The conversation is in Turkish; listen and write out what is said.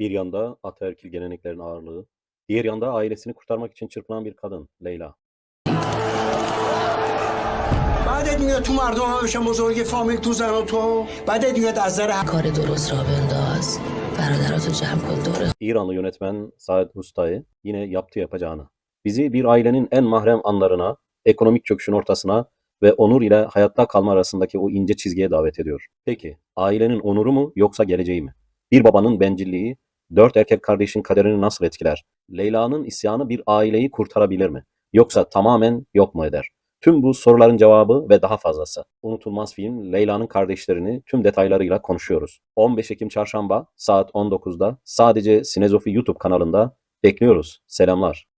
Bir yanda ataerkil geleneklerin ağırlığı, diğer yanda ailesini kurtarmak için çırpınan bir kadın, Leyla. بعدت میاد تو مردم ها بشن بزرگ فامیل تو زن و تو بعدت میاد از نظر کار درست را بنداز برادراتو جمع کن دور İranlı yönetmen Said Hustay yine yaptı yapacağını. Bizi bir ailenin en mahrem anlarına, ekonomik çöküşün ortasına ve onur ile hayatta kalma arasındaki o ince çizgiye davet ediyor. Peki, ailenin onuru mu yoksa geleceği mi? Bir babanın bencilliği, dört erkek kardeşin kaderini nasıl etkiler? Leyla'nın isyanı bir aileyi kurtarabilir mi? Yoksa tamamen yok mu eder? Tüm bu soruların cevabı ve daha fazlası. Unutulmaz film Leyla'nın kardeşlerini tüm detaylarıyla konuşuyoruz. 15 Ekim Çarşamba saat 19'da sadece Sinezofi YouTube kanalında bekliyoruz. Selamlar.